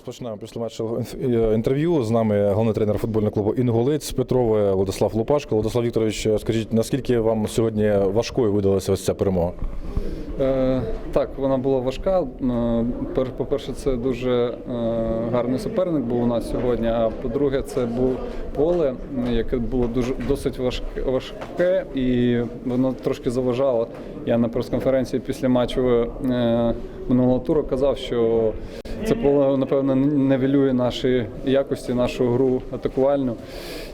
Розпочинаємо після матчу інтерв'ю. З нами головний тренер футбольного клубу Інгулець Петрове Владислав Лупашко. Владислав Вікторович, скажіть, наскільки вам сьогодні важкою видалася ось ця перемога? Е, так, вона була важка. Е, По-перше, це дуже е, гарний суперник був у нас сьогодні. А по-друге, це було поле, яке було дуже досить важке, і воно трошки заважало. Я на прес-конференції після матчу е, минулого туру казав, що це поле, напевно, нивелює наші якості, нашу гру атакувальну.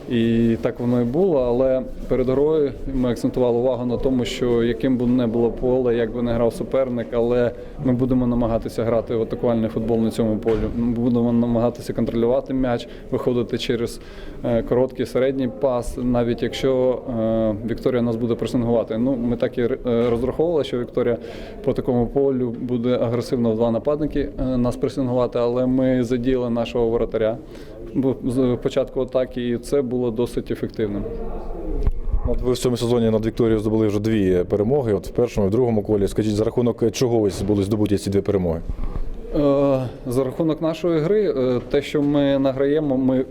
І так воно і було, але перед грою ми акцентували увагу на тому, що яким би не було поле, як би не грав суперник, але ми будемо намагатися грати в атакувальний футбол на цьому полі. Ми будемо намагатися контролювати м'яч, виходити через е, короткий середній пас, навіть якщо е, Вікторія нас буде пресингувати. Ну, ми так і е, розраховували, що Вікторія по такому полю буде агресивно в два нападники нас пресингувати, але ми задіяли нашого воротаря з початку атаки, і це було досить ефективним. От ви в цьому сезоні над Вікторією здобули вже дві перемоги. От в першому і в другому колі. Скажіть, за рахунок чого ось були здобуті ці дві перемоги? Е, За рахунок нашої гри, е, те, що ми награємо, ми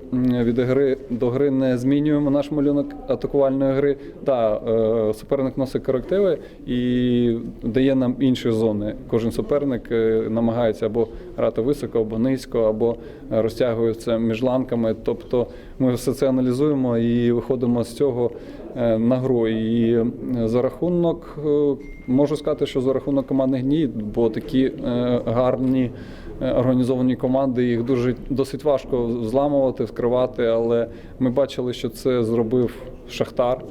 від гри до гри не змінюємо наш малюнок атакувальної гри. Так, суперник носить корективи і дає нам інші зони. Кожен суперник е, намагається або грати високо, або низько, або е, розтягується між ланками. Тобто ми все це аналізуємо і виходимо з цього е, на гру. І е, за рахунок е, можу сказати, що за рахунок командних дій, бо такі е, гарні е, організовані команди, їх дуже досить важко зламувати, вскривати. Але ми бачили, що це зробив Шахтар,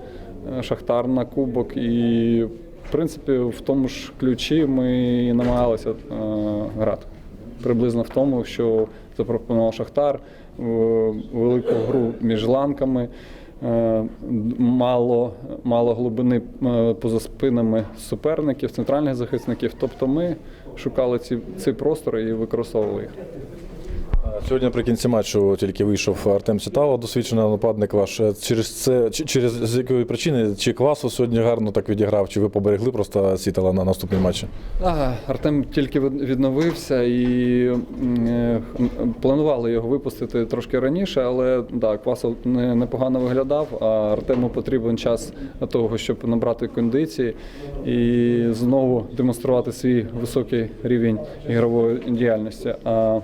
е, Шахтар на кубок. І в принципі в тому ж ключі ми і намагалися е, грати. Приблизно в тому, що запропонував Шахтар, е, велику гру між ланками. Е, Мало, мало глибини е, поза спинами суперників, центральних захисників. Тобто ми шукали ці, ці простори і використовували їх. Сьогодні наприкінці матчу тільки вийшов Артем Сітало, досвідчений нападник ваш. Через це чи- через з якої причини? Чи Квасов сьогодні гарно так відіграв, чи ви поберегли просто Сітала на наступний матч? А, Артем тільки від- відновився і е, планували його випустити трошки раніше, але да, Квасов не- непогано виглядав, а Артему потрібен час для того, щоб набрати кондиції і знову демонструвати свій високий рівень ігрової діяльності. А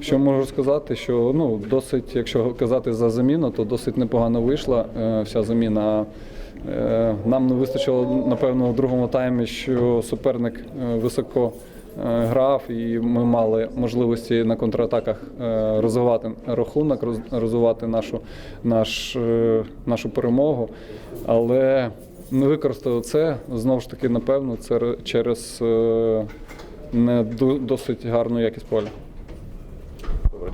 що можу сказати, що ну досить, якщо казати за заміну, то досить непогано вийшла е, вся заміна. Е, Нам не вистачило, напевно, в другому таймі, що суперник е, високо грав, і ми мали можливості на контратаках розвивати рахунок, роз- розвивати нашу, наш, нашу перемогу. Але не використали це знову ж таки, напевно, це через не досить гарну якість поля.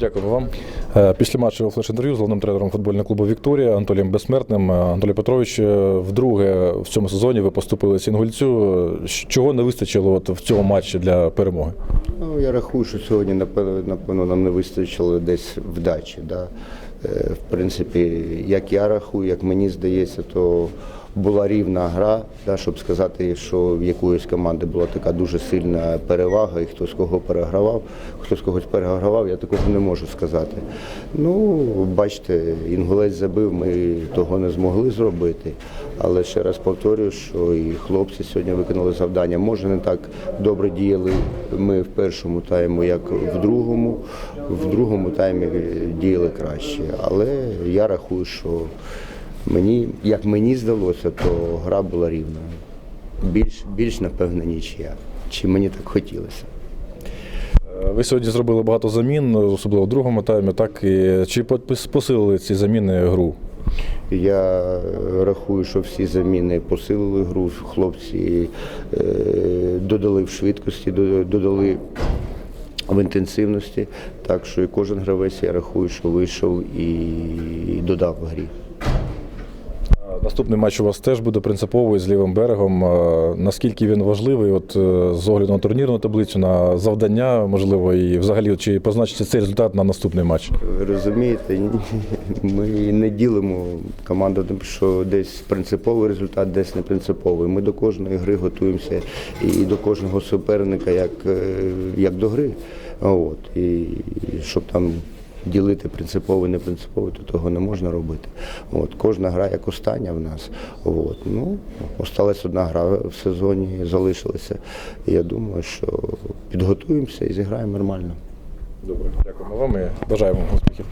Дякую вам. Е, Після матчу флеш-інтерв'ю з головним тренером футбольного клубу Вікторія Анатолієм Безсмертним. Е, Анатолій Петрович, е, вдруге в цьому сезоні ви поступили Сінгульцю. Чого не вистачило от в цьому матчі для перемоги? Ну, я рахую, що сьогодні, напевно, напевно нам не вистачило десь вдачі. Да? В принципі, як я рахую, як мені здається, то була рівна гра, да, щоб сказати, що в якоїсь команди була така дуже сильна перевага, і хто з кого перегравав, хто з когось перегравав, я такого не можу сказати. Ну, бачите, інгулець забив, ми того не змогли зробити. Але ще раз повторюю, що і хлопці сьогодні виконали завдання. Може, не так добре діяли ми в першому тайму, як в другому. В другому таймі діяли краще. Але я рахую, що мені, як мені здалося, то гра була рівна. Більш, більш напевно, нічия. Чи мені так хотілося. Е, Ви сьогодні зробили багато замін, особливо в другому таймі. Так і чи посилили ці заміни гру? Я рахую, що всі заміни посилили гру. Хлопці е, додали в швидкості, додали в інтенсивності. Так що і кожен гравець, я рахую, що вийшов і додав в грі. Наступний матч у вас теж буде принциповий з лівим берегом. Е, Наскільки він важливий, от е, з огляду на турнірну таблицю, на завдання, можливо, і взагалі чи позначиться цей результат на наступний матч? Ви розумієте, ми не ділимо команду, що десь принциповий результат, десь не принциповий. Ми до кожної гри готуємося і до кожного суперника як, е, як до гри. От, і щоб там ділити принципово, не принципово, то того не можна робити. От, кожна гра як остання в нас. От, ну, осталась одна гра в сезоні, залишилася. І я думаю, що підготуємося і зіграємо нормально. Добре, дякуємо вам і бажаємо успіхів.